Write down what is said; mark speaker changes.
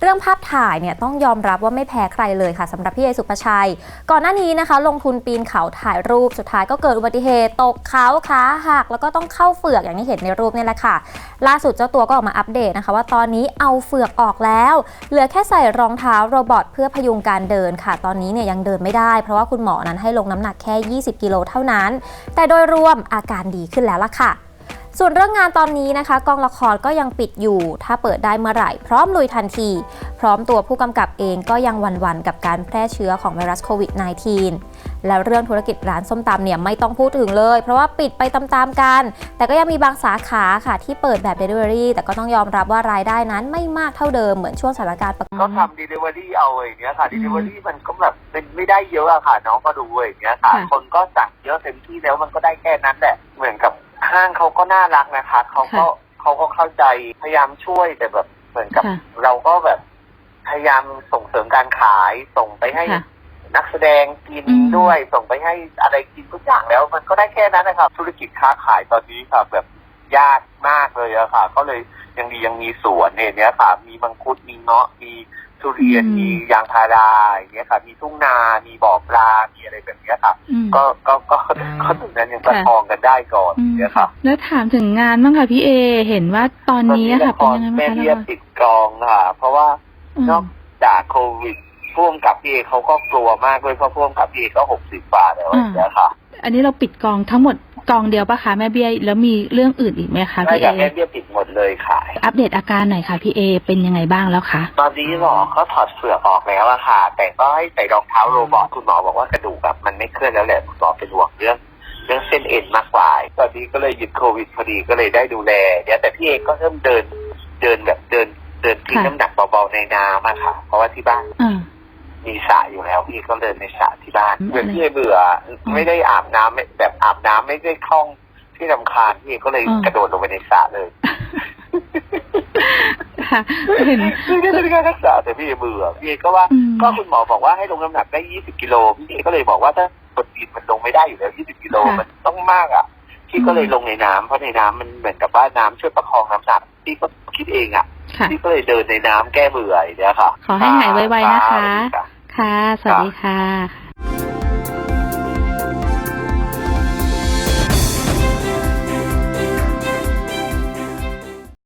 Speaker 1: เรื่องภาพถ่ายเนี่ยต้องยอมรับว่าไม่แพ้ใครเลยค่ะสำหรับพี่เอสุภชัย ก่อนหน้านี้นะคะ ลงทุนปีนเขาถ่ายรูปสุดท้ายก็เกิดอุบัติเหตุตกเขาขาหักแล้วก็ต้องเข้าเฝือกอย่างที่เห็นในรูปนี่แหละค่ะ ล่าสุดเจ้าตัวก็ออกมาอัปเดตนะคะ ว่าตอนนี้เอาเฝือกออกแล้ว เหลือแค่ใส่รองเท้าโรบอทเพื่อพยุงการเดินค่ะ ตอนนี้เนี่ยยังเดินไม่ได้ เพราะว่าคุณหมอนั้นให้ลงน้ำหนักแค่ 20 กิโลเท่านั้น แต่โดยรวมอาการดีขึ้นแล้วล่ะค่ะ ส่วนเรื่องงานตอนนี้นะคะ กองละครก็ยังปิดอยู่ ถ้าเปิดได้เมื่อไหร่ พร้อมลุยทันที พร้อมตัวผู้กำกับเองก็ยังหวันๆกับการแพร่เชื้อของไวรัสโควิด -19 แล้วเรื่องธุรกิจร้านส้มตำเนี่ยไม่ต้องพูดถึงเลย เพราะว่าปิดไปตามๆกัน แต่ก็ยังมีบางสาขาค่ะที่เปิดแบบ Delivery แต่ก็ต้องยอมรับว่ารายได้นั้นไม่มากเท่าเดิมเหมือนช่วงสถานการณ์ปกติ
Speaker 2: ก็ทำ delivery เอาอย่างเงี้ยค่ะ
Speaker 3: อืม
Speaker 2: delivery มันก็แบบเป็นไม่ได้เยอะอะค่ะน้องก็ดูอย่างเงี้ยค่ะ
Speaker 3: ค่ะ
Speaker 2: คนก็สั่งเยอะเต็มที่แล้วมันก็ได้แค่นั้นแหละเหมือนกับ ห้างเขาก็น่ารักนะคะเขาก็เขาก็เข้าใจพยายามช่วยแต่แบบเหมือนกับ
Speaker 3: ค่ะ
Speaker 2: เราก็แบบพยายามส่งเสริมการขายส่งไปให้
Speaker 3: ค่ะ
Speaker 2: นักแสดงกิน
Speaker 3: อืม
Speaker 2: ด้วย ส่งไปให้อะไรกินทุกอย่างแล้ว มันก็ได้แค่นั้นนะครับธุรกิจค้าขายตอนนี้ค่ะแบบยากมากเลย อะค่ะ ก็เลยยังดียังมีสวนเนี่ยเนี้ยค่ะ มีมังคุดมีเงาะมีทุเรียน
Speaker 3: อืม
Speaker 2: มียางพาราอย่างเงี้ยค่ะ มีทุ่งนา มีบ่อปลา มีอะไรแบบเนี้ยค่ะ
Speaker 3: อืม
Speaker 2: ก็ก็ก็ก็ตรงนั้นยังประคองกันได้ก่อน
Speaker 3: อืม
Speaker 2: เนี่ยค่ะ
Speaker 3: แล้วถามถึงงานบ้างค่ะพี่เอ เห็นว่าตอนนี้อะค่ะ
Speaker 2: ต
Speaker 3: เป็
Speaker 2: อน
Speaker 3: ยังไง
Speaker 2: แม่
Speaker 3: บ้างคะ
Speaker 2: เบี้ย
Speaker 3: ละคร
Speaker 2: ติดกองค่ะ เพราะว่า
Speaker 3: อืม
Speaker 2: นอกจากโควิดพ่วงกับพี่เอเขาก็กลัวมากเลยเพราะพ่วงกับพี่เอก็หกสิบกว่าแล้วอย่างเงี้ยค่ะ
Speaker 3: อันนี้เราปิดกองทั้งหมด กองเดียวปะคะแม่เบี้ยแล้วมีเรื่องอื่นอีกไหมคะ
Speaker 2: ใช่
Speaker 3: พี่เอ
Speaker 2: จากแม่เบี้ยปิดหมดเลยค่ะ
Speaker 3: อัปเดตอาการหน่อยค่ะพี่เอ เป็นยังไงบ้างแล้วคะ
Speaker 2: ตอนนี้หมอเขาถอดเฟือกออกแล้วอะค่ะ แต่ก็ให้ใส่รองเท้าโรบอทคุณหมอบอกว่ากระดูกแบบมันไม่เคลื่อนแล้วแหละคุณหมอเป็นห่วงเรื่องเรื่องเส้นเอ็นมากกว่า ตอนนี้ก็เลยหยุดโควิดพอดีก็เลยได้ดูแลเนี่ยแต่พี่เองก็เริ่มเดินเดินแบบเดินเดินทิ้ง
Speaker 3: ค่ะ
Speaker 2: น้ำหนักเบาๆในน้ำอะค่ะ เพราะว่าที่บ้าน
Speaker 3: อ่า
Speaker 2: มีสระอยู่แล้วพี่ก็เดินในสระที่บ้าน
Speaker 3: อืม
Speaker 2: เหมือนพี่เบื่ออ
Speaker 3: ม
Speaker 2: ไม่ได้อาบน้ำไม่แบบอาบน้ำไม่ได้คล่องที่ลำคาญพี่ก็เลย
Speaker 3: อืม
Speaker 2: กระโดดลงไปในสระเลย
Speaker 3: ค่ะเห็น
Speaker 2: ไม่ได้เป็นการรักษาแต่พี่เบื่อพี่ก็ว่า
Speaker 3: อืม
Speaker 2: ก็คุณหมอบอกว่าให้ลงน้ำหนักได้20กิโลพี่ก็เลยบอกว่าถ้าคนปีนมันลงไม่ได้อยู่แล้ว20กิโล
Speaker 3: ค่ะ
Speaker 2: มันต้องมากอะพี่ก็เลย
Speaker 3: อืม
Speaker 2: ลงในน้ำเพราะในน้ำมันเหมือนกับว่าน้ำช่วยประคองน้ำหนักพี่ก็คิดเองอะ
Speaker 3: ค่ะ
Speaker 2: พี่ก็เลยเดินในน้ำแก้เบื่ออย่างเงี้ยค่ะ
Speaker 3: ขอให้หายไวๆนะคะ
Speaker 2: ค่ะ
Speaker 3: ค่ะ สวัสดีค่ะ